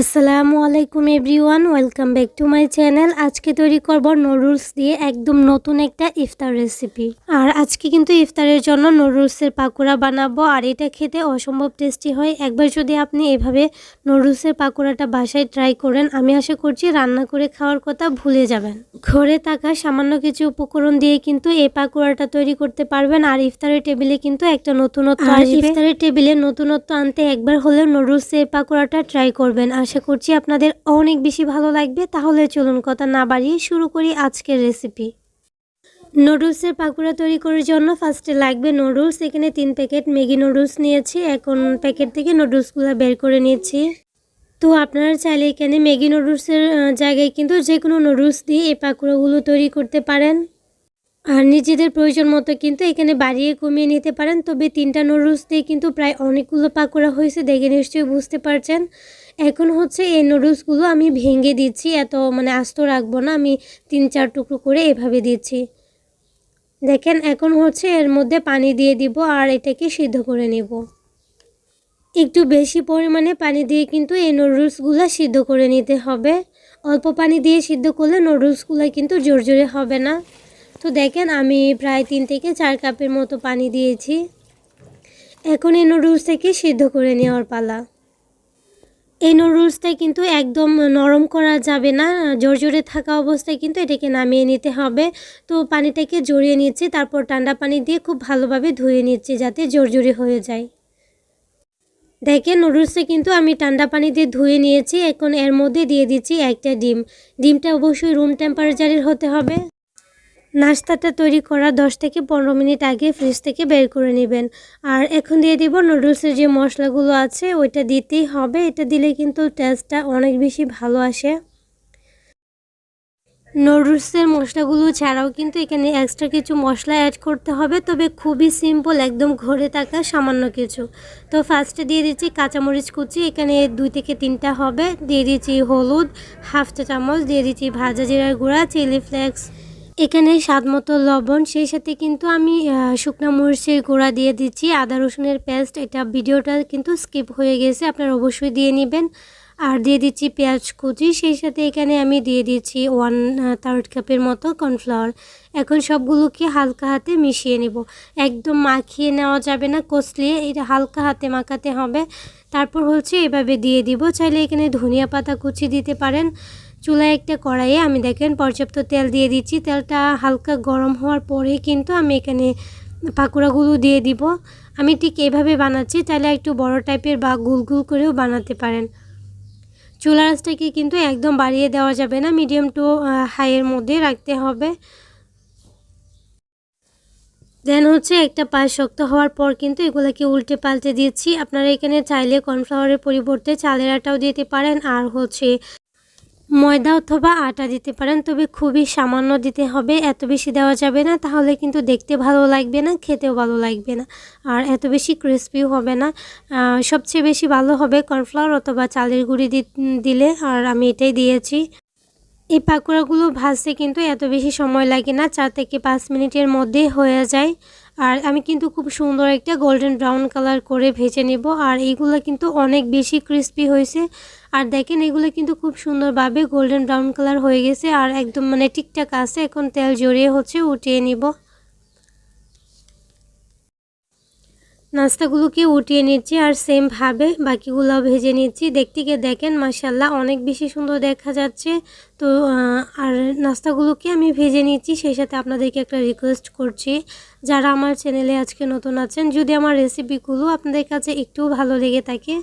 আসসালামু আলাইকুম everyone welcome back to my channel. আজকে তৈরি করব নুডলস দিয়ে একদম নতুন একটা ইফতার রেসিপি। আর আজকে কিন্তু ইফতারের জন্য নুডলসের পাকোড়া বানাবো আর এটা খেতে অসম্ভব টেস্টি হয়। একবার যদি আপনি এভাবে নুডলসের পাকোড়াটা বাসায় ট্রাই করেন আমি আশা করছি রান্না করে খাওয়ার কথা ভুলে যাবেন। ঘরে থাকা সামান্য কিছু উপকরণ দিয়ে কিন্তু এই পাকোড়াটা তৈরি করতে পারবেন আর ইফতারের টেবিলে কিন্তু একটা নতুনত্ব আর ইফতারের টেবিলে নতুনত্ব আনতে একবার হলেও নুডলসের পাকোড়াটা ট্রাই করবেন। আশা করছি আপনাদের অনেক বেশি ভালো লাগবে। তাহলে চলুন কথা না বাড়িয়ে শুরু করি আজকের রেসিপি নুডলসের পাকোড়া তৈরি করার জন্য ফার্স্টে লাগবে নুডলস এখানে তিন প্যাকেট ম্যাগি নুডলস নিয়েছি। এখন প্যাকেট থেকে নুডলসগুলো বের করে নিয়েছি। তো আপনারা চাইলে এখানে ম্যাগি নুডলসের জায়গায় কিন্তু যে কোনো নুডলস দিয়ে এই পাকোড়াগুলো তৈরি করতে পারেন। আর নিজেদের প্রয়োজন মতো কিন্তু এখানে বাড়িয়ে কমিয়ে নিতে পারেন। তবে তিনটা নুডলস দিয়ে কিন্তু প্রায় অনেকগুলো পাকোড়া হয়েছে, দেখে নিশ্চয়ই বুঝতে পারছেন। এখন হচ্ছে এই নুডলসগুলো আমি ভেঙে দিচ্ছি, এত মানে আস্ত রাখব না, আমি তিন চার টুকরো করে এভাবে দিচ্ছি। দেখেন, এখন হচ্ছে এর মধ্যে পানি দিয়ে দিব আর এটাকে সিদ্ধ করে নেব। একটু বেশি পরিমাণে পানি দিয়ে কিন্তু এই নুডলসগুলো সিদ্ধ করে নিতে হবে। অল্প পানি দিয়ে সিদ্ধ করলে নুডলসগুলো কিন্তু জোর জোরে হবে না। তো দেখেন, আমি প্রায় তিন থেকে চার কাপের মতো পানি দিয়েছি। এখন এই নুডলসটাকে সিদ্ধ করে নেওয়ার পালা। এই নুডলসটা কিন্তু একদম নরম করা যাবে না। জোরে থাকা অবস্থায় কিন্তু এটাকে নামিয়ে নিতে হবে। তো পানিটাকে জড়িয়ে নিচ্ছি, তারপর ঠান্ডা পানি দিয়ে খুব ভালোভাবে ধুয়ে নিচ্ছি যাতে জোরে হয়ে যায়। দেখেন নুডলসটা কিন্তু আমি ঠান্ডা পানি দিয়ে ধুয়ে নিয়েছি। এখন এর মধ্যে দিয়ে দিচ্ছি একটা ডিম। ডিমটা অবশ্যই রুম টেম্পারেচারের হতে হবে। নাস্তাটা তৈরি করার দশ থেকে পনেরো মিনিট আগে ফ্রিজ থেকে বের করে নেবেন। আর এখন দিয়ে দিব নুডলসের যে মশলাগুলো আছে, ওইটা দিতেই হবে। এটা দিলে কিন্তু টেস্টটা অনেক বেশি ভালো আসে। নুডলসের মশলাগুলো ছাড়াও কিন্তু এখানে এক্সট্রা কিছু মশলা অ্যাড করতে হবে। তবে খুবই সিম্পল একদম ঘরে থাকা সামান্য কিছু। তো ফার্স্টে দিয়ে দিচ্ছি কাঁচামরিচ কুচি। এখানে দুই থেকে তিনটা হবে। দিয়ে দিচ্ছি হলুদ হাফ চা চামচ দিয়ে দিচ্ছি ভাজা জিরার গুঁড়া চিলি ফ্লেক্স এখানে স্বাদ মতো লবণ, সেই সাথে কিন্তু আমি শুকনো মরিচের গুঁড়া দিয়ে দিচ্ছি। আদা রসুনের পেস্ট, এটা ভিডিওটা কিন্তু স্কিপ হয়ে গেছে, আপনারা অবশ্যই দিয়ে নেবেন। আর দিয়ে দিচ্ছি পেঁয়াজ কুচি, সেই সাথে এখানে আমি দিয়ে দিচ্ছি ওয়ান থার্ড কাপের মতো কর্নফ্লাওয়ার এখন সবগুলোকে হালকা হাতে মিশিয়ে নেব। একদম মাখিয়ে নেওয়া যাবে না কষলিয়ে এটা হালকা হাতে মাখাতে হবে। তারপর হচ্ছে এভাবে দিয়ে দিব। চাইলে এখানে ধনিয়া পাতা কুচি দিতে পারেন। চুলায় একটা কড়াইয়ে আমি দেখেন পর্যাপ্ত তেল দিয়ে দিচ্ছি। তেলটা হালকা গরম হওয়ার পরেই কিন্তু আমি এখানে পাকোড়াগুলো দিয়ে দিব। আমি ঠিক এভাবে বানাচ্ছি, তাহলে একটু বড় টাইপের বা গুল গুল করেও বানাতে পারেন। চুলা আঁচটাকে কিন্তু একদম বাড়িয়ে দেওয়া যাবে না, মিডিয়াম টু হাইয়ের মধ্যে রাখতে হবে। দেন হচ্ছে একটা পায়ে শক্ত হওয়ার পর কিন্তু এগুলোকে উল্টে পাল্টে দিচ্ছি। আপনারা এখানে চাইলে কর্নফ্লাওয়ারের পরিবর্তে চালের আটাও দিতে পারেন। আর হচ্ছে ময়দা অথবা আটা দিতে পারেন, তবে খুবই সামান্য দিতে হবে। এত বেশি দেওয়া যাবে না, তাহলে কিন্তু দেখতে ভালো লাগবে না, খেতেও ভালো লাগবে না। আর এত বেশি ক্রিস্পিও হবে না। সবচেয়ে বেশি ভালো হবে কর্নফ্লাওয়ার অথবা চালের গুঁড়ি দিলে, আর আমি এটাই দিয়েছি। এই পাকোড়াগুলো ভাজতে কিন্তু এত বেশি সময় লাগে না, চার থেকে পাঁচ মিনিটের মধ্যে হয়ে যায়। আর আমি কিন্তু খুব সুন্দর একটা গোল্ডেন ব্রাউন কালার করে ভেজে নেব। আর এইগুলো কিন্তু অনেক বেশি ক্রিস্পি হয়েছে। আর দেখেন, এগুলো কিন্তু খুব সুন্দরভাবে গোল্ডেন ব্রাউন কালার হয়ে গেছে। আর একদম মানে ঠিকঠাক আছে, এখন তেল জড়িয়ে হচ্ছে, উঠিয়ে নিব। নাস্তাগুলোকে উঠিয়ে নিচ্ছি আর সেমভাবে বাকিগুলো ভেজে নিচ্ছি। দেখতে গিয়ে দেখেন মাসাল্লাহ অনেক বেশি সুন্দর দেখা যাচ্ছে। তো আর নাস্তাগুলোকে আমি ভেজে নিচ্ছি? সেই সাথে আপনাদেরকে একটা রিকোয়েস্ট করছি। যারা আমার চ্যানেলে আজকে নতুন আছেন, যদি আমার রেসিপিগুলো আপনাদের কাছে একটু ভালো লেগে থাকে,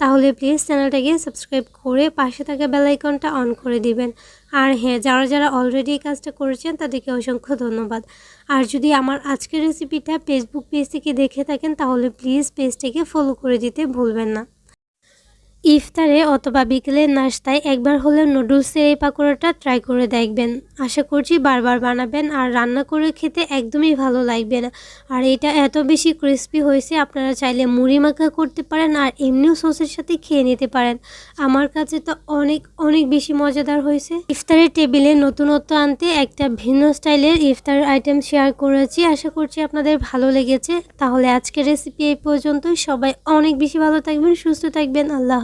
তাহলে প্লিজ চ্যানেলটাকে সাবস্ক্রাইব করে পাশে থাকা বেলাইকনটা অন করে দিবেন। আর হ্যাঁ যারা যারা অলরেডি এই কাজটা করেছেন, তাদেরকে অসংখ্য ধন্যবাদ। আর যদি আমার আজকের রেসিপিটা ফেসবুক পেজ থেকে দেখে থাকেন, তাহলে প্লিজ পেজটাকে ফলো করে দিতে ভুলবেন না। ইফতারে অথবা বিকেলের নাস্তায় একবার হলেও নুডলসের এই পাকোড়াটা ট্রাই করে দেখবেন। আশা করছি বারবার বানাবেন আর রান্না করে খেতে একদমই ভালো লাগবে না। আর এটা এত বেশি ক্রিস্পি হয়েছে, আপনারা চাইলে মুড়ি মাখা করতে পারেন আর এমনিও সসের সাথে খেয়ে নিতে পারেন। আমার কাছে তো অনেক অনেক বেশি মজাদার হয়েছে। ইফতারের টেবিলে নতুনত্ব আনতে একটা ভিন্ন স্টাইলের ইফতার আইটেম শেয়ার করেছি। আশা করছি আপনাদের ভালো লেগেছে। তাহলে আজকের রেসিপি এই পর্যন্তই। সবাই অনেক বেশি ভালো থাকবেন, সুস্থ থাকবেন। আল্লাহ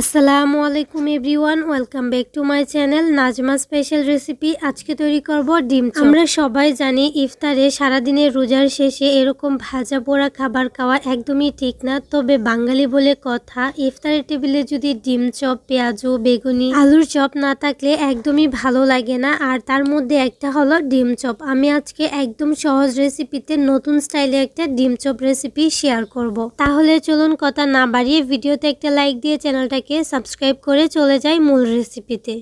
আসসালামু আলাইকুম everyone, welcome back to my channel Najma special recipe. আজকে তৈরি করব ডিম আমরা সবাই জানি ইফতারে সারাদিনের রোজার শেষে এরকম ভাজা পোড়া খাবার খাওয়া একদমই ঠিক না। তবে বাঙালি বলে কথা, ইফতারের টেবিলে যদি ডিম চপ, পেঁয়াজু, বেগুনি, আলুর চপ না থাকলে একদমই ভালো লাগে না। আর তার মধ্যে একটা হলো ডিম চপ। আমি আজকে একদম সহজ রেসিপিতে নতুন স্টাইলে একটা ডিম চপ রেসিপি শেয়ার করব। তাহলে চলুন কথা না বাড়িয়ে ভিডিওতে একটা লাইক দিয়ে চ্যানেলটাকে সাবস্ক্রাইব করে চলে যাই মূল রেসিপিতে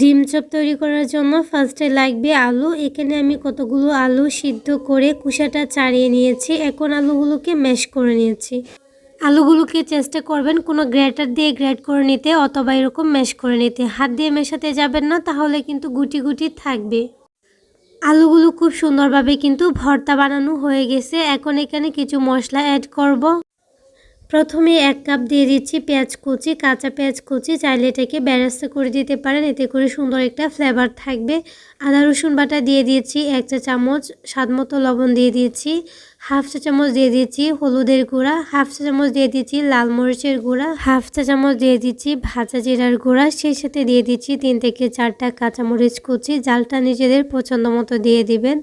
ডিম চপ তৈরি করার জন্য ফার্স্টে লাগবে আলু। এখানে আমি কতগুলো আলু সিদ্ধ করে কুসাটা চাড়িয়ে নিয়েছি। এখন আলুগুলোকে ম্যাশ করে নিয়েছি। আলুগুলোকে চেষ্টা করবেন কোনো গ্রেটার দিয়ে গ্রেট করে নিতে অথবা এরকম ম্যাশ করে নিতে। হাত দিয়ে মেশাতে যাবেন না, তাহলে কিন্তু গুটি গুটি থাকবে। আলুগুলো খুব সুন্দরভাবে কিন্তু ভর্তা বানানো হয়ে গেছে। এখন এখানে কিছু মশলা অ্যাড করব। প্রথমে এক কাপ দিয়ে দিচ্ছি পেঁয়াজ কুচি, কাঁচা পেঁয়াজ কুচি। চাইলে এটাকে ব্যারাস্তা করে দিতে পারেন, এতে করে সুন্দর একটা ফ্লেভার থাকবে। আদা, রসুন বাটা দিয়ে দিয়েছি এক চা চামচ, স্বাদ মতো লবণ দিয়ে দিয়েছি। হাফ চা চামচ দিয়ে দিচ্ছি হলুদের গুঁড়া, হাফ চা চামচ দিয়ে দিচ্ছি লাল মরিচের গুঁড়া, হাফ চা চামচ দিয়ে দিচ্ছি ভাজা জিরার গুঁড়া। সেই সাথে দিয়ে দিচ্ছি তিন থেকে চারটা কাঁচামরিচ কুচি, জালটা নিজেদের পছন্দ মতো দিয়ে দিবেন।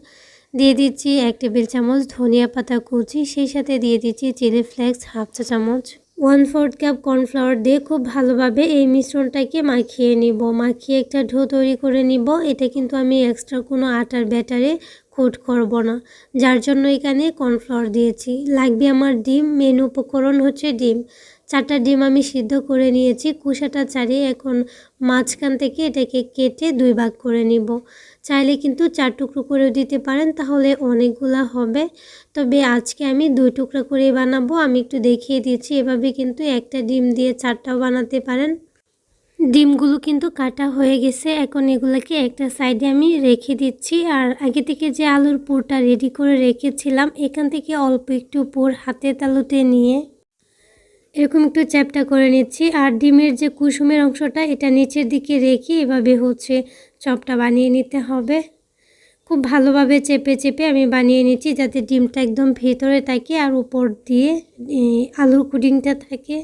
দিয়ে দিচ্ছি এক টেবিল চামচ ধনিয়া পাতা কুচি, সেই সাথে দিয়ে দিচ্ছি চিলি ফ্লেক্স হাফ চা চামচ। ওয়ান ফোর্থ কাপ কর্নফ্লাওয়ার দিয়ে খুব ভালোভাবে এই মিশ্রণটাকে মাখিয়ে নিব। মাখিয়ে একটা ঢো তৈরি করে নিব। এটা কিন্তু আমি এক্সট্রা কোনো আটার ব্যাটারে কোট করব না। যার জন্য এখানে কর্নফ্লাওয়ার দিয়েছি। লাগবে আমার ডিম। মেন উপকরণ হচ্ছে ডিম। চারটা ডিম আমি সিদ্ধ করে নিয়েছি। কুসাটা চারিয়ে এখন মাঝখান থেকে এটাকে কেটে দুই ভাগ করে নিব। চাইলে কিন্তু চার টুকরো করেও দিতে পারেন, তাহলে অনেকগুলা হবে। তবে আজকে আমি দুই টুকরা করে বানাবো। আমি একটু দেখিয়ে দিচ্ছি এভাবে কিন্তু একটা ডিম দিয়ে চারটাও বানাতে পারেন। ডিমগুলো কিন্তু কাটা হয়ে গেছে। এখন এগুলোকে একটা সাইডে আমি রেখে দিচ্ছি। আর আগে থেকে যে আলুর পুরটা রেডি করে রেখেছিলাম, এখান থেকে অল্প একটু পুর হাতে তালুতে নিয়ে এরকম একটু চ্যাপটা করে নিচ্ছি। আর ডিমের যে কুসুমের অংশটা, এটা নিচের দিকে রেখে এভাবে হচ্ছে চপটা বানিয়ে নিতে হবে। খুব ভালোভাবে চেপে চেপে আমি বানিয়ে নিচ্ছি যাতে ডিমটা একদম ভেতরে থাকে আর উপর দিয়ে আলুর কুডিংটা থাকে।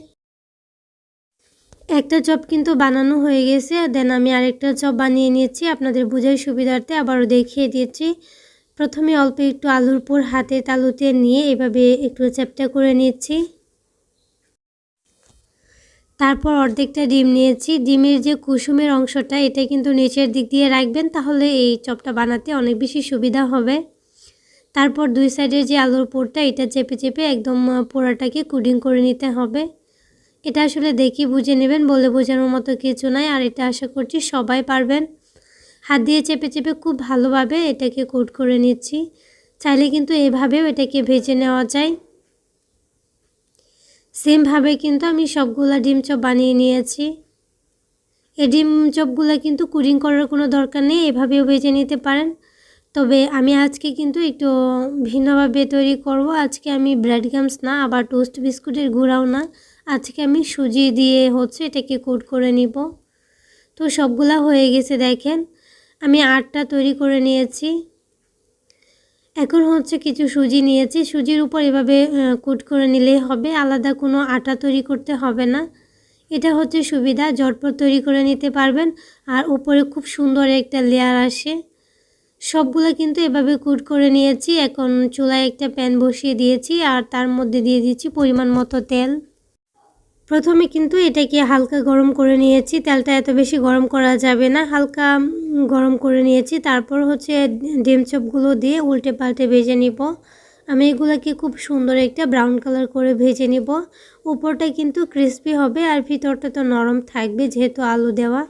একটা চপ কিন্তু বানানো হয়ে গেছে। দেন আমি আরেকটা চপ বানিয়ে নিয়েছি আপনাদের বোঝার সুবিধার্থে আবারও দেখিয়ে দিয়েছি প্রথমে অল্প একটু আলুর পর হাতে তালুতে নিয়ে এভাবে একটু চ্যাপটা করে নিচ্ছি। তারপর অর্ধেকটা ডিম নিয়েছি। ডিমের যে কুসুমের অংশটা, এটা কিন্তু নিচের দিক দিয়ে রাখবেন, তাহলে এই চপটা বানাতে অনেক বেশি সুবিধা হবে। তারপর দুই সাইডের যে আলুর পোড়টা, এটা চেপে চেপে একদম পোড়াটাকে কুডিং করে নিতে হবে। এটা আসলে দেখি বুঝে নেবেন, বলে বোঝানোর মতো কিছু নাই, আর এটা আশা করছি সবাই পারবেন। হাত দিয়ে চেপে চেপে খুব ভালোভাবে এটাকে কোট করে নিচ্ছি। চাইলে কিন্তু এভাবেও এটাকে ভেজে নেওয়া যায়। সেমভাবে কিন্তু আমি সবগুলা ডিম চপ বানিয়ে নিয়েছি। এই ডিম চপগুলো কিন্তু কুডিং করার কোনো দরকার নেই, এভাবেও ভেজে নিতে পারেন। তবে আমি আজকে কিন্তু একটু ভিন্নভাবে তৈরি করব। আজকে আমি ব্রেড গামস না, আবার টোস্ট বিস্কুটের গুঁড়াও না। আজকে আমি সুজি দিয়ে হচ্ছে এটাকে কোট করে নিব। তো সবগুলা হয়ে গেছে দেখেন। আমি আটটা তৈরি করে নিয়েছি। এখন হচ্ছে কিছু সুজি নিয়েছি। সুজির উপর এভাবে কুট করে নিলেই হবে। আলাদা কোনো আটা তৈরি করতে হবে না। এটা হচ্ছে সুবিধা। ঝটপট তৈরি করে নিতে পারবেন। আর উপরে খুব সুন্দর একটা লেয়ার আসে। সবগুলো কিন্তু এভাবে কুট করে নিয়েছি। এখন চুলায় একটা প্যান বসিয়ে দিয়েছি। আর তার মধ্যে দিয়ে দিচ্ছি পরিমাণ মতো তেল। প্রথমে কিন্তু এটাকে হালকা গরম করে নিয়েছি, তেলটা এত বেশি গরম করা যাবে না, হালকা গরম করে নিয়েছি। তারপর হচ্ছে ডিম চপগুলো দিয়ে উল্টে পাল্টে ভেজে নিব। আমি এগুলোকে খুব সুন্দর একটা ব্রাউন কালার করে ভেজে নিব। উপরটা কিন্তু ক্রিস্পি হবে আর ভিতরটা তো নরম থাকবে যেহেতু আলু দেওয়া।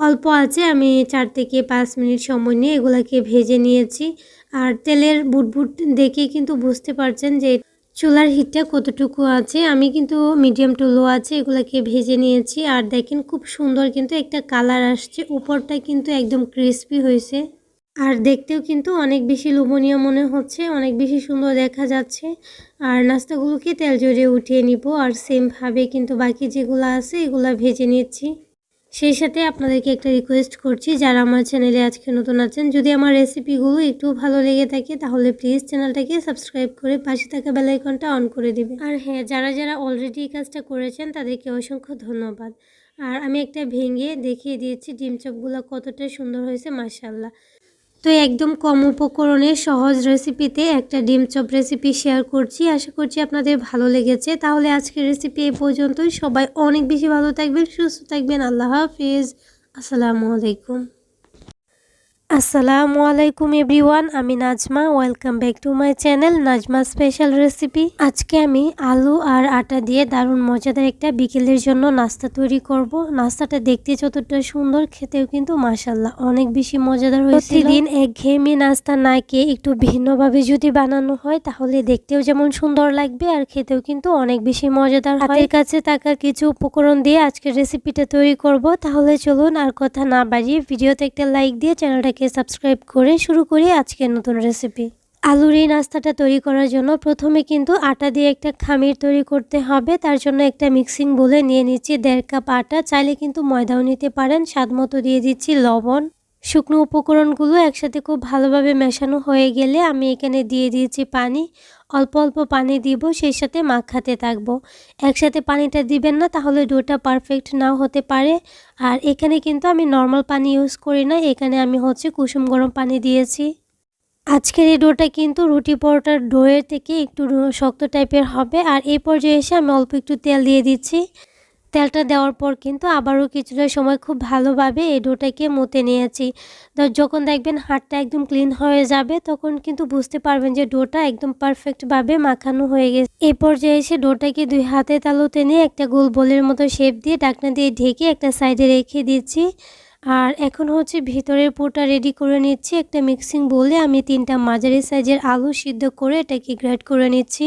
অল্প আছে, আমি চার থেকে পাঁচ মিনিট সময় নিয়ে এগুলাকে ভেজে নিয়েছি। আর তেলের বুটবুট দেখে কিন্তু বুঝতে পারছেন যে চুলার হিটটা কতটুকু আছে? আমি কিন্তু মিডিয়াম টু লো আছে, এগুলোকে ভেজে নিয়েছি। আর দেখেন খুব সুন্দর কিন্তু একটা কালার আসছে। উপরটা কিন্তু একদম ক্রিস্পি হয়েছে। আর দেখতেও কিন্তু অনেক বেশি লোভনীয় মনে হচ্ছে, অনেক বেশি সুন্দর দেখা যাচ্ছে। আর নাস্তাগুলোকে তেল জড়িয়ে উঠিয়ে নিব। আর সেমভাবে কিন্তু বাকি যেগুলো আছে, এগুলো ভেজে নিচ্ছি। সেই সাথে আপনাদেরকে একটা রিকোয়েস্ট করছি, যারা আমার চ্যানেলে আজকে নতুন আছেন, যদি আমার রেসিপিগুলো একটু ভালো লেগে থাকে, তাহলে প্লিজ চ্যানেলটাকে সাবস্ক্রাইব করে পাশে থাকা বেলাইকনটা অন করে দিবেন। আর হ্যাঁ যারা যারা অলরেডি এই কাজটা করেছেন, তাদেরকে অসংখ্য ধন্যবাদ। আর আমি একটা ভেঙে দেখিয়ে দিয়েছি, ডিম চপগুলো কতটা সুন্দর হয়েছে মাসাল্লাহ তো একদম কম উপকরণে সহজ রেসিপিতে একটা ডিম চপ রেসিপি শেয়ার করছি। আশা করছি আপনাদের ভালো লেগেছে। তাহলে আজকের রেসিপি এ পর্যন্তই। সবাই অনেক বেশি ভালো থাকবেন, সুস্থ থাকবেন। আল্লাহ হাফিজ। আসসালামু আলাইকুম। আসসালামু আলাইকুম এভরিওয়ান, আমি Najma, welcome back to my channel Najma special recipe. আজকে আমি আলু আর আটা দিয়ে দারুণ মজাদার একটা বিকেলের জন্য নাস্তা তৈরি করব। নাস্তাটা দেখতে যতটা সুন্দর, খেতেও কিন্তু মাসাল্লাহ অনেক বেশি মজাদার হয়েছিল। প্রতিদিন একঘেয়েমি নাস্তা না খেয়ে একটু ভিন্নভাবে যদি বানানো হয়, তাহলে দেখতেও যেমন সুন্দর লাগবে আর খেতেও কিন্তু অনেক বেশি মজাদার হাতের কাছে থাকা কিছু উপকরণ দিয়ে আজকের রেসিপিটা তৈরি করব। তাহলে চলুন আর কথা না বাড়িয়ে ভিডিওতে একটা লাইক দিয়ে চ্যানেলটাকে সাবস্ক্রাইব করে শুরু করি আজকের নতুন রেসিপি আলুর এই নাস্তাটা তৈরি করার জন্য প্রথমে কিন্তু আটা দিয়ে একটা খামির তৈরি করতে হবে। তার জন্য একটা মিক্সিং বলে নিয়ে নিচ্ছি দেড় কাপ আটা। চাইলে কিন্তু ময়দাও নিতে পারেন। স্বাদ মতো দিয়ে দিচ্ছি লবণ। শুকনো উপকরণগুলো একসাথে খুব ভালোভাবে মেশানো হয়ে গেলে আমি এখানে দিয়ে দিয়েছি পানি। অল্প অল্প পানি দিব, সেই সাথে মাখাতে থাকব। একসাথে পানিটা দিবেন না, তাহলে ডোটা পারফেক্ট নাও হতে পারে। আর এখানে কিন্তু আমি নর্মাল পানি ইউজ করি না, এখানে আমি হচ্ছে কুসুম গরম পানি দিয়েছি। আজকের এই ডোটা কিন্তু রুটি পরোটার ডোয়ের থেকে একটু শক্ত টাইপের হবে। আর এই পর্যায়ে এসে আমি অল্প একটু তেল দিয়ে দিচ্ছি। তেলটা দেওয়ার পর কিন্তু আবারও কিছুটা সময় খুব ভালোভাবে এই ডোটাকে মতে নিয়েছি। তো যখন দেখবেন হাতটা একদম ক্লিন হয়ে যাবে, তখন কিন্তু বুঝতে পারবেন যে ডোটা একদম পারফেক্টভাবে মাখানো হয়ে গেছে। এই পর্যায়ে এসে ডোটাকে দুই হাতে তালুতে নিয়ে একটা গোল বলের মতো শেপ দিয়ে ডাকনা দিয়ে ঢেকে একটা সাইডে রেখে দিচ্ছি। আর এখন হচ্ছে ভিতরের পুরটা রেডি করে নিচ্ছি। একটা মিক্সিং বলে আমি তিনটা মাঝারি সাইজের আলু সিদ্ধ করে এটাকে গ্রেড করে নিচ্ছি।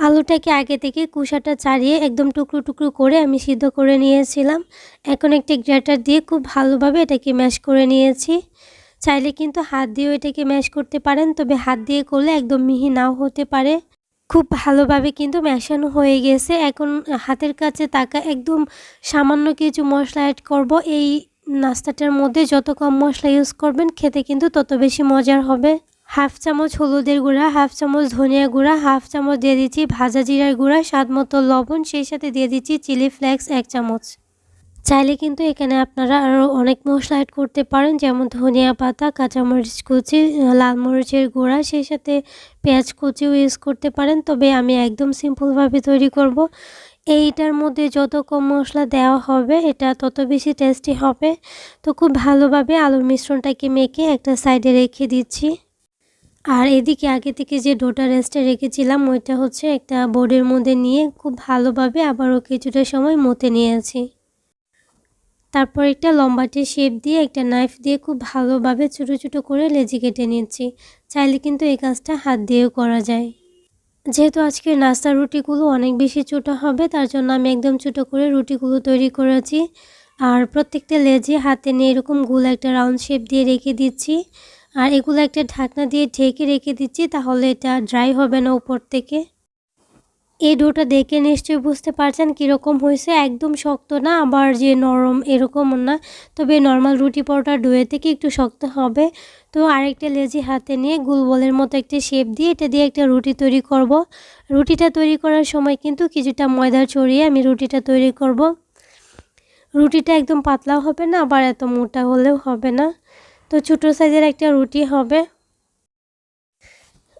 আলুটাকে আগে থেকে কুসাটা চাড়িয়ে একদম টুকরো টুকরো করে আমি সিদ্ধ করে নিয়েছিলাম। এখন একটি গ্রেটার দিয়ে খুব ভালোভাবে এটাকে ম্যাশ করে নিয়েছি। চাইলে কিন্তু হাত দিয়েও এটাকে ম্যাশ করতে পারেন, তবে হাত দিয়ে করলে একদম মিহি নাও হতে পারে। খুব ভালোভাবে কিন্তু মেশানো হয়ে গেছে। এখন হাতের কাছে তাকা একদম সামান্য কিছু মশলা অ্যাড করব। এই নাস্তাটার মধ্যে যত কম মশলা ইউজ করবেন, খেতে কিন্তু তত বেশি মজার হবে। হাফ চামচ হলুদের গুঁড়া, হাফ চামচ ধনিয়া গুঁড়া, হাফ চামচ দিয়ে দিচ্ছি ভাজা জিরার গুঁড়া, স্বাদ মতো লবণ, সেই সাথে দিয়ে দিচ্ছি চিলি ফ্লেক্স এক চামচ। চাইলে কিন্তু এখানে আপনারা আরও অনেক মশলা অ্যাড করতে পারেন, যেমন ধনিয়া পাতা, কাঁচামরিচ কুচি, লাল মরিচের গুঁড়া, সেই সাথে পেঁয়াজ কুচিও ইউজ করতে পারেন। তবে আমি একদম সিম্পলভাবে তৈরি করব। এইটার মধ্যে যত কম মশলা দেওয়া হবে, এটা তত বেশি টেস্টি হবে। তো খুব ভালোভাবে আলুর মিশ্রণটাকে মেখে একটা সাইডে রেখে দিচ্ছি। আর এদিকে আগে থেকে যে ডোটা রেস্টে রেখেছিলাম, ওইটা হচ্ছে একটা বোর্ডের মধ্যে নিয়ে খুব ভালোভাবে আবারও কিছুটা সময় মতে নিয়েছি। তারপর একটা লম্বাটে শেপ দিয়ে, একটা নাইফ দিয়ে খুব ভালোভাবে ছোটো ছোটো করে লেজি কেটে নিচ্ছি। চাইলে কিন্তু এই কাজটা হাত দিয়েও করা যায়। যেহেতু আজকে নাস্তার রুটিগুলো অনেক বেশি ছোটো হবে, তার জন্য আমি একদম ছোটো করে রুটিগুলো তৈরি করেছি। আর প্রত্যেকটা লেজে হাতে নিয়ে এরকম গুল একটা রাউন্ড শেপ দিয়ে রেখে দিচ্ছি। আর এগুলো একটা ঢাকনা দিয়ে ঢেকে রেখে দিচ্ছি, তাহলে এটা ড্রাই হবে না উপর থেকে। এই ডোটা দেখে নিশ্চয়ই বুঝতে পারছেন কীরকম হয়েছে। একদম শক্ত না, আবার যে নরম এরকম না। তবে নর্মাল রুটি পরোটা ডোয়ে থেকে একটু শক্ত হবে। তো আরেকটা লেজি হাতে নিয়ে গুলবলের মতো একটা শেপ দিয়ে এটা দিয়ে একটা রুটি তৈরি করব। রুটিটা তৈরি করার সময় কিন্তু কিছুটা ময়দা ছড়িয়ে আমি রুটিটা তৈরি করব। রুটিটা একদম পাতলাও হবে না, আবার এত মোটা হলেও হবে না। তো ছোটো সাইজের একটা রুটি হবে।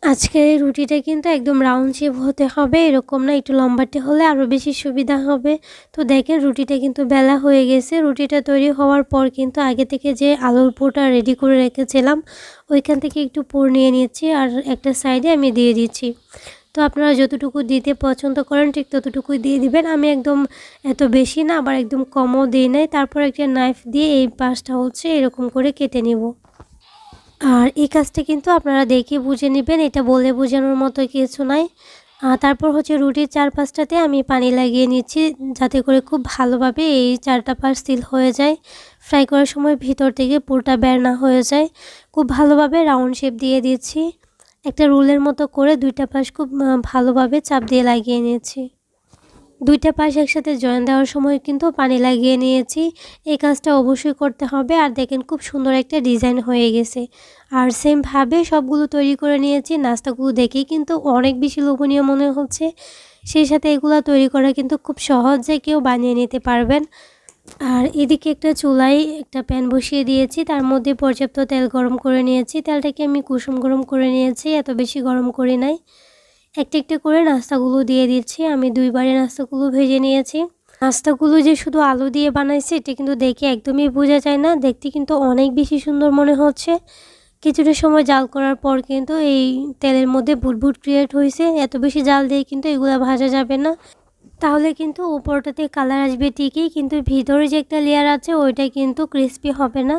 আজকে এই রুটিটা কিন্তু একদম রাউন্ড শেপ হতে হবে, এরকম না একটু লম্বাটে হলে আরও বেশি সুবিধা হবে। তো দেখেন রুটিটা কিন্তু বেলা হয়ে গেছে, রুটিটা তৈরি হওয়ার পর কিন্তু আগে থেকে যে আলুর পোটা রেডি করে রেখেছিলাম, ওইখান থেকে একটু পুর নিয়ে নিচ্ছি আর একটা সাইডে আমি দিয়ে দিচ্ছি। তো আপনারা যতটুকু দিতে পছন্দ করেন, ঠিক ততটুকুই দিয়ে দিবেন। আমি একদম এত বেশি না, আবার একদম কমও দিই নাই। তারপর একটা নাইফ দিয়ে এই পাশটা হচ্ছে এরকম করে কেটে নিব। আর এই কাজটা কিন্তু আপনারা দেখে বুঝে নেবেন, এটা বলে বোঝানোর মতো কিছু নাই। তারপর হচ্ছে রুটির চার পাঁচটাতে আমি পানি লাগিয়ে নিচ্ছি, যাতে করে খুব ভালোভাবে এই চারটা পাশ সিল হয়ে যায়। ফ্রাই করার সময় ভিতর থেকে পুরোটা বের না হয়ে যায়। খুব ভালোভাবে রাউন্ড শেপ দিয়ে দিচ্ছি। একটা রুলের মতো করে দুইটা পাশ খুব ভালোভাবে চাপ দিয়ে লাগিয়ে নিয়েছি। দুইটা পাশ একসাথে জয়েন দেওয়ার সময় কিন্তু পানি লাগিয়ে নিয়েছি। এই কাজটা অবশ্যই করতে হবে। আর দেখেন খুব সুন্দর একটা ডিজাইন হয়ে গেছে। আর সেমভাবে সবগুলো তৈরি করে নিয়েছি। নাস্তাগুলো দেখেই কিন্তু অনেক বেশি লোভনীয় মনে হচ্ছে। সেই সাথে এগুলো তৈরি করা কিন্তু খুব সহজে কেউ বানিয়ে নিতে পারবেন। আর এদিকে একটা চুলায় একটা প্যান বসিয়ে দিয়েছি, তার মধ্যে পর্যাপ্ত তেল গরম করে নিয়েছি। তেলটাকে আমি কুসুম গরম করে নিয়েছি, এত বেশি গরম করি নাই। একটা একটা করে নাস্তাগুলো দিয়ে দিচ্ছি। আমি দুইবারে নাস্তাগুলো ভেজে নিয়েছি। নাস্তাগুলো যে শুধু আলু দিয়ে বানাইছে, এটা কিন্তু দেখে একদমই বোঝা যায় না। দেখতে কিন্তু অনেক বেশি সুন্দর মনে হচ্ছে। কিছুটা সময় জাল করার পর কিন্তু এই তেলের মধ্যে বুটবুট ক্রিয়েট হয়েছে। এত বেশি জাল দিয়ে কিন্তু এগুলো ভাজা যাবে না। তাহলে কিন্তু উপরটাতে কালার আসবে ঠিকই, কিন্তু ভিতরে যে একটা লেয়ার আছে ওইটা কিন্তু ক্রিস্পি হবে না।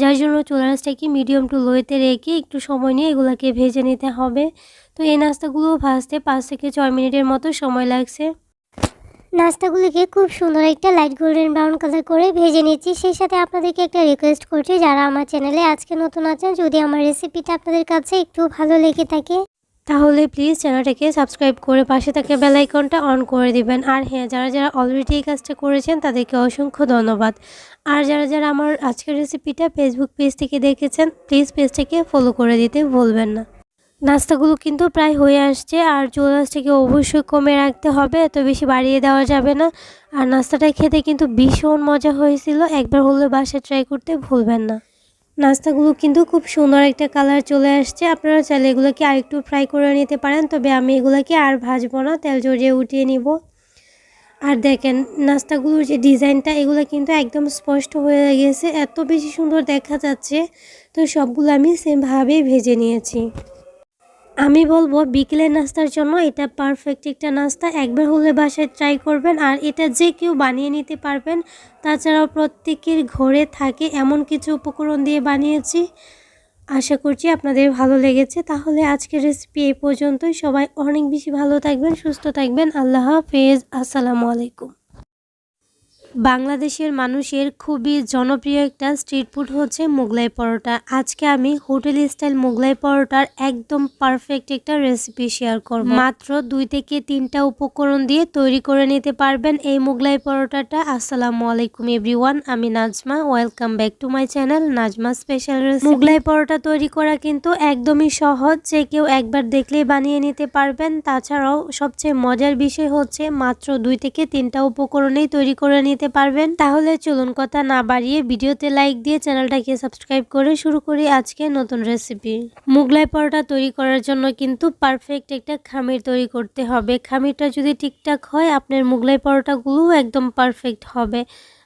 যার জন্য চুলারাসটাকে মিডিয়াম টু লোয়েতে রেখে একটু সময় নিয়ে এগুলোকে ভেজে নিতে হবে। তো এই নাস্তাগুলো ভাজতে পাঁচ থেকে ছয় মিনিটের মতো সময় লাগছে। নাস্তাগুলিকে খুব সুন্দর একটা লাইট গোল্ডেন ব্রাউন কালার করে ভেজে নিচ্ছি। সেই সাথে আপনাদেরকে একটা রিকোয়েস্ট করছি, যারা আমার চ্যানেলে আজকে নতুন আছেন, যদি আমার রেসিপিটা আপনাদের কাছে একটু ভালো লেগে থাকে। তাহলে প্লিজ চ্যানেলটাকে সাবস্ক্রাইব করে পাশে থাকা বেল আইকনটা অন করে দিবেন। আর হ্যাঁ যারা যারা অলরেডি এই কাজটা করেছেন, তাদেরকে অসংখ্য ধন্যবাদ। আর যারা যারা আমার আজকের রেসিপিটা ফেসবুক পেজ থেকে দেখেছেন প্লিজ পেজটাকে ফলো করে দিতে ভুলবেন না। নাস্তাগুলো কিন্তু প্রায় হয়ে আসছে, আর চুলাসটাকে অবশ্যই কমে রাখতে হবে, এত বেশি বাড়িয়ে দেওয়া যাবে না। আর নাস্তাটা খেতে কিন্তু ভীষণ মজা হয়েছিল, একবার হলে বাসায় ট্রাই করতে ভুলবেন না। নাস্তাগুলো কিন্তু খুব সুন্দর একটা কালার চলে আসছে। আপনারা চাইলে এগুলোকে আরেকটু ফ্রাই করে নিতে পারেন। তবে আমি এগুলোকে আর ভাজবো না, তেল জড়িয়ে উঠিয়ে নিব। আর দেখেন, নাস্তাগুলোর যে ডিজাইনটা, এগুলো কিন্তু একদম স্পষ্ট হয়ে গেছে। এত বেশি সুন্দর দেখা যাচ্ছে। তো সবগুলো আমি সেমভাবেই ভেজে নিয়েছি। আমি বলব বিকেলের নাস্তার জন্য এটা পারফেক্ট একটা নাস্তা। একবার হলে বাসায় ট্রাই করবেন আর এটা যে কেউ বানিয়ে নিতে পারবেন। তাছাড়াও প্রত্যেকের ঘরে থাকে এমন কিছু উপকরণ দিয়ে বানিয়েছি। আশা করছি আপনাদের ভালো লেগেছে। তাহলে আজকের রেসিপি এই পর্যন্তই। সবাই অনেক বেশি ভালো থাকবেন, সুস্থ থাকবেন। আল্লাহ হাফেজ। আসসালামু আলাইকুম। বাংলাদেশের মানুষের খুবই জনপ্রিয় একটা স্ট্রিট ফুড হচ্ছে মোগলাই পরোটা। আজকে আমি হোটেল স্টাইল মোগলাই পরোটার একদম পারফেক্ট একটা রেসিপি শেয়ার করব। মাত্র দুই থেকে তিনটা উপকরণ দিয়ে তৈরি করে নিতে পারবেন এই মোগলাই পরোটাটা। আসসালামু আলাইকুম এভরিওয়ান আমি Najma. Welcome back to my channel Najma special recipe Mughlai paratha তৈরি করা কিন্তু একদমই সহজ, যে কেউ একবার দেখলেই বানিয়ে নিতে পারবেন। তাছাড়াও সবচেয়ে মজার বিষয় হচ্ছে মাত্র দুই থেকে তিনটা উপকরণেই তৈরি করে নিতে পারবেন। তাহলে চলুন কথা না বাড়িয়ে ভিডিওতে লাইক দিয়ে চ্যানেলটাকে সাবস্ক্রাইব করে শুরু করি আজকে নতুন রেসিপি মুগলাই পরোটা তৈরি করার জন্য কিন্তু পারফেক্ট একটা খামির তৈরি করতে হবে। খামিরটা যদি ঠিকঠাক হয়, আপনার মুগলাই পরোটাগুলো একদম পারফেক্ট হবে।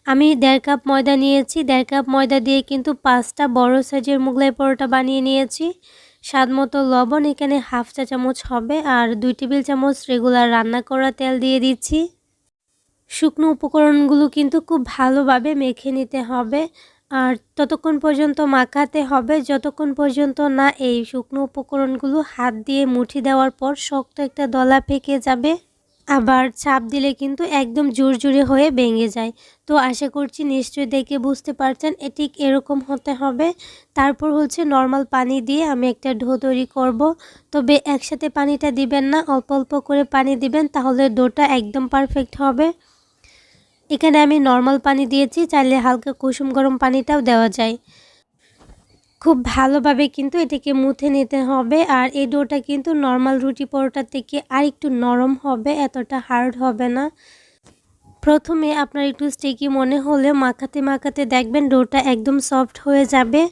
আমি দেড় কাপ ময়দা নিয়েছি। দেড় কাপ ময়দা দিয়ে কিন্তু পাঁচটা বড় সাইজের মুগলাই পরোটা বানিয়ে নিয়েছি। স্বাদ মতো লবণ, এখানে হাফ চা চামচ হবে। আর দুই টেবিল চামচ রেগুলার রান্না করা তেল দিয়ে দিচ্ছি। শুকনো উপকরণগুলো কিন্তু খুব ভালোভাবে মেখে নিতে হবে। আর ততক্ষণ পর্যন্ত মাখাতে হবে। যতক্ষণ পর্যন্ত না এই শুকনো উপকরণগুলো হাত দিয়ে মুঠি দেওয়ার পর শক্ত একটা দলা ফেঁকে যাবে, আবার চাপ দিলে কিন্তু একদম জোর জোরে হয়ে ভেঙে যায়। তো আশা করছি নিশ্চয়ই দেখে বুঝতে পারছেন এটি এরকম হতে হবে। তারপর হচ্ছে নর্মাল পানি দিয়ে আমি একটা ডো তৈরি করব। তবে একসাথে পানিটা দিবেন না, অল্প অল্প করে পানি দিবেন, তাহলে ডোটা একদম পারফেক্ট হবে। এখানে আমি নর্মাল পানি দিয়েছি, চাইলে হালকা কুসুম গরম পানিটাও দেওয়া যায়। খুব ভালোভাবে কিন্তু এটাকে মুথে নিতে হবে আর এই ডোটা কিন্তু নর্মাল রুটি পরোটার থেকে আর একটু নরম হবে, এতটা হার্ড হবে না। প্রথমে আপনার একটু স্টিকি মনে হলে মাখাতে মাখাতে দেখবেন ডোটা একদম সফট হয়ে যাবে।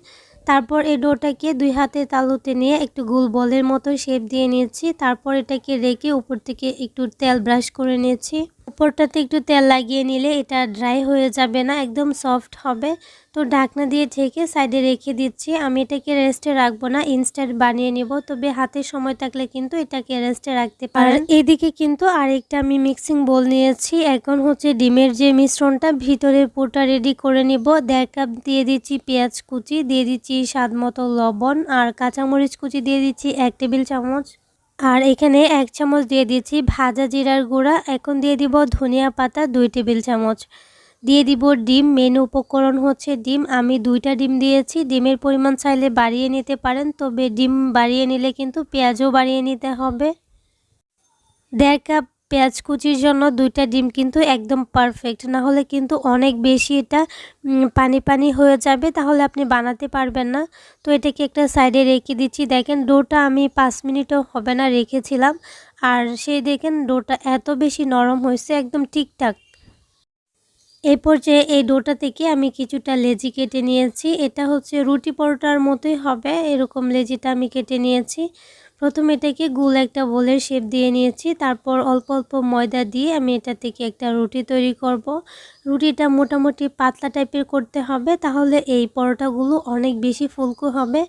তারপর এই ডোটাকে দুই হাতে তালুতে নিয়ে একটু গোল বলের মতো শেপ দিয়ে নিয়েছি। তারপর এটাকে রেখে উপর থেকে একটু তেল ব্রাশ করে নিয়েছি। উপরটাতে একটু তেল লাগিয়ে নিলে এটা ড্রাই হয়ে যাবে না একদম সফট হবে। তো ঢাকনা দিয়ে ঢেকে সাইডে রেখে দিচ্ছি। আমি এটাকে রেস্টে রাখব না ইনস্ট্যান্ট বানিয়ে নিব। তবে হাতে সময় থাকলে কিন্তু এটাকে রেস্টে রাখতে পারেন। এদিকে কিন্তু আরেকটা আমি মিক্সিং বোল নিয়েছি। এখন হচ্ছে ডিমের যে মিশ্রণটা ভিতরের পুরটা রেডি করে নিব। দেড় কাপ দিয়ে দিচ্ছি পেঁয়াজ কুচি দিয়ে দিচ্ছি স্বাদ মতো লবণ আর কাঁচামরিচ কুচি দিয়ে দিচ্ছি এক টেবিল চামচ। আর এখানে এক চামচ দিয়ে দিয়েছি ভাজা জিরার গুঁড়া। এখন দিয়ে দিব ধনিয়া পাতা, দুই টেবিল চামচ। দিয়ে দিব ডিম। মেন উপকরণ হচ্ছে ডিম। আমি দুইটা ডিম দিয়েছি। ডিমের পরিমাণ চাইলে বাড়িয়ে নিতে পারেন, তবে ডিম বাড়িয়ে নিলে কিন্তু পেঁয়াজও বাড়িয়ে নিতে হবে। দেড় কাপ পেঁয়াজ কুচির জন্য দুইটা ডিম কিন্তু একদম পারফেক্ট না হলে কিন্তু অনেক বেশি এটা পানি পানি হয়ে যাবে, তাহলে আপনি বানাতে পারবেন না। তো এটাকে একটা সাইডে রেখে দিচ্ছি। দেখেন ডোটা আমি পাঁচ মিনিটও হবে না, রেখেছিলাম। আর সেই দেখেন ডোটা এত বেশি নরম হয়েছে, একদম ঠিকঠাক। এই পর্যায়ে এই ডোটা থেকে আমি কিছুটা লেজি কেটে নিয়েছি। এটা হচ্ছে রুটি পরোটার মতোই হবে, এরকম লেজিটা আমি কেটে নিয়েছি। প্রথমে এটাকে গুল একটা বোলের শেপ দিয়ে নিয়েছি, তারপর অল্প অল্প ময়দা দিয়ে আমি এটা থেকে একটা রুটি তৈরি করব। রুটিটা মোটামুটি পাতলা টাইপের করতে হবে, তাহলে এই পরোটাগুলো অনেক বেশি ফুলকো হবে।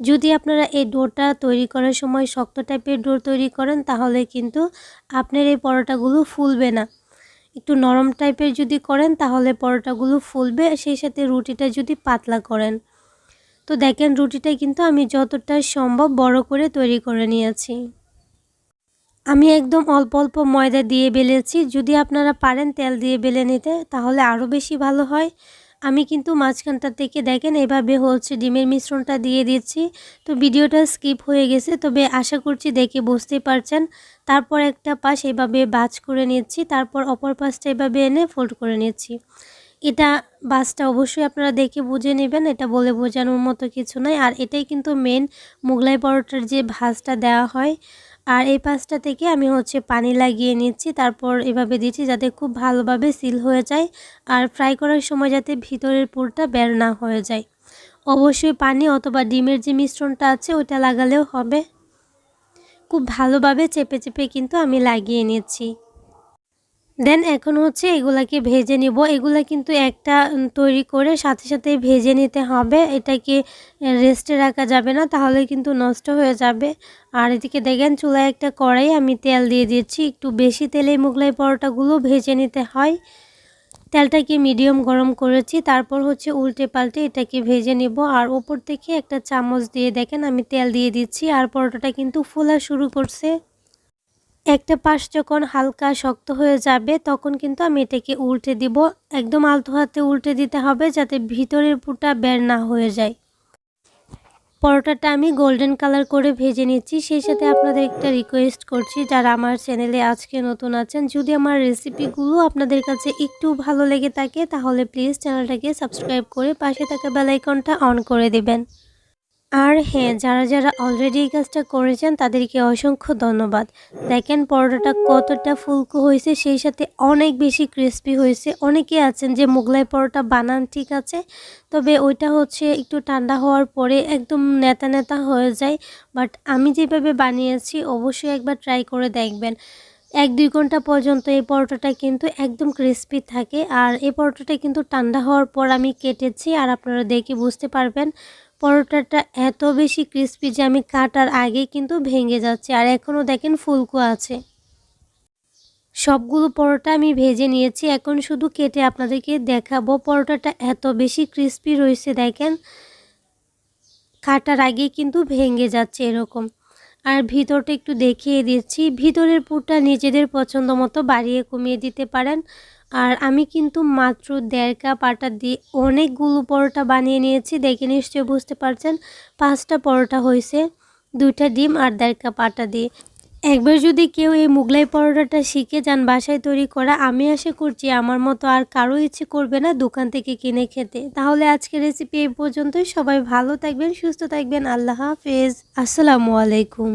যদি আপনারা এই ডোটা তৈরি করার সময় শক্ত টাইপের ডো তৈরি করেন, তাহলে কিন্তু আপনার এই পরোটাগুলো ফুলবে না। একটু নরম টাইপের যদি করেন, তাহলে পরোটাগুলো ফুলবে, সেই সাথে রুটিটা যদি পাতলা করেন। তো দেখেন রুটিটা কিন্তু আমি যতটা সম্ভব বড় করে তৈরি করে নিয়েছি। আমি একদম অল্প অল্প ময়দা দিয়ে বেলেছি। যদি আপনারা পারেন তেল দিয়ে বেলে নিতে, তাহলে আরও বেশি ভালো হয়। আমি কিন্তু মাঝখানটা থেকে দেখেন এভাবে হচ্ছে ডিমের মিশ্রণটা দিয়ে দিচ্ছি। তো ভিডিওটা স্কিপ হয়ে গেছে, তবে আশা করছি দেখে বুঝতেই পারছেন। তারপর একটা পাশ এভাবে বাজ করে নিচ্ছি, তারপর অপর পাশটা এভাবে এনে ফোল্ড করে নিচ্ছি। এটা বাসটা অবশ্যই আপনারা দেখে বুঝে নেবেন, এটা বলে বোঝানোর মতো কিছু নয়। আর এটাই কিন্তু মেন মোগলাই পরোটার যে ভাজটা দেওয়া হয়। আর এই পাশটা থেকে আমি হচ্ছে পানি লাগিয়ে নিচ্ছি, তারপর এভাবে দিচ্ছি যাতে খুব ভালোভাবে সিল হয়ে যায় আর ফ্রাই করার সময় যাতে ভিতরের পুরটা বের না হয়ে যায়। অবশ্যই পানি অথবা ডিমের যে মিশ্রণটা আছে ওটা লাগালেও হবে। খুব ভালোভাবে চেপে চেপে কিন্তু আমি লাগিয়ে নিচ্ছি। দেন এখন হচ্ছে এগুলাকে ভেজে নিব। এগুলা কিন্তু একটা তৈরি করে সাথে সাথে ভেজে নিতে হবে। এটাকে রেস্টে রাখা যাবে না, তাহলে কিন্তু নষ্ট হয়ে যাবে। আর এদিকে দেখেন চুলায় একটা কড়াই আমি তেল দিয়ে দিচ্ছি। একটু বেশি তেলে মোগলাই পরোটাগুলো ভেজে নিতে হয়। তেলটাকে মিডিয়াম গরম করেছি, তারপর হচ্ছে উল্টে পাল্টে এটাকে ভেজে নেব। আর ওপর থেকে একটা চামচ দিয়ে দেখেন আমি তেল দিয়ে দিচ্ছি। আর পরোটাটা কিন্তু ফোলা শুরু করছে। একটা পাশ যখন হালকা শক্ত হয়ে যাবে, তখন কিন্তু আমি এটাকে উল্টে দিব। একদম আলতো হাতে উল্টে দিতে হবে যাতে ভিতরের পুরটা বের না হয়ে যায়। পরোটাটা আমি গোল্ডেন কালার করে ভেজে নিচ্ছি। সেই সাথে আপনাদের একটা রিকোয়েস্ট করছি, যারা আমার চ্যানেলে আজকে নতুন আছেন, যদি আমার রেসিপিগুলো আপনাদের কাছে একটু ভালো লেগে থাকে, তাহলে প্লিজ চ্যানেলটাকে সাবস্ক্রাইব করে পাশে থাকা বেলাইকনটা অন করে দেবেন। আর হ্যাঁ যারা যারা অলরেডি এই কাজটা করেছেন, তাদেরকে অসংখ্য ধন্যবাদ। দেখেন পরোটাটা কতটা ফুলকো হয়েছে, সেই সাথে অনেক বেশি ক্রিস্পি হয়েছে। অনেকে আছেন যে মোগলাই পরোটা বানান ঠিক আছে, তবে ওইটা হচ্ছে একটু ঠান্ডা হওয়ার পরে একদম নেতা নেতা হয়ে যায়। বাট আমি যেভাবে বানিয়েছি, অবশ্যই একবার ট্রাই করে দেখবেন। এক, দুই ঘণ্টা পর্যন্ত এই পরোটাটা কিন্তু একদম ক্রিস্পি থাকে। আর এই পরোটাটা কিন্তু ঠান্ডা হওয়ার পর আমি কেটেছি, আর আপনারা দেখে বুঝতে পারবেন পরোটাটা এত বেশি ক্রিস্পি যে আমি কাটার আগে কিন্তু ভেঙে যাচ্ছে। আর এখনও দেখেন ফুলকো আছে। সবগুলো পরোটা আমি ভেজে নিয়েছি। এখন শুধু কেটে আপনাদেরকে দেখাবো পরোটাটা এত বেশি ক্রিস্পি রয়েছে দেখেন। কাটার আগে কিন্তু ভেঙে যাচ্ছে এরকম। আর ভিতরটা একটু দেখিয়ে দিচ্ছি। ভিতরের পুরটা নিজেদের পছন্দ মতো বাড়িয়ে কমিয়ে দিতে পারেন। আর আমি কিন্তু মাত্র দেড় কাপ আটা দিয়ে অনেকগুলো পরোটা বানিয়ে নিয়েছি। দেখে নিশ্চয়ই বুঝতে পারছেন, পাঁচটা পরোটা হয়েছে, দুইটা ডিম আর দেড় কাপ আটা দিয়ে। একবার যদি কেউ এই মুগলাই পরোটাটা শিখে যান বাসায় তৈরি করা, আমি আশা করছি আমার মতো আর কারও ইচ্ছে করবে না দোকান থেকে কিনে খেতে। তাহলে আজকের রেসিপি এই পর্যন্তই। সবাই ভালো থাকবেন, সুস্থ থাকবেন। আল্লাহ হাফেজ। আসসালামু আলাইকুম।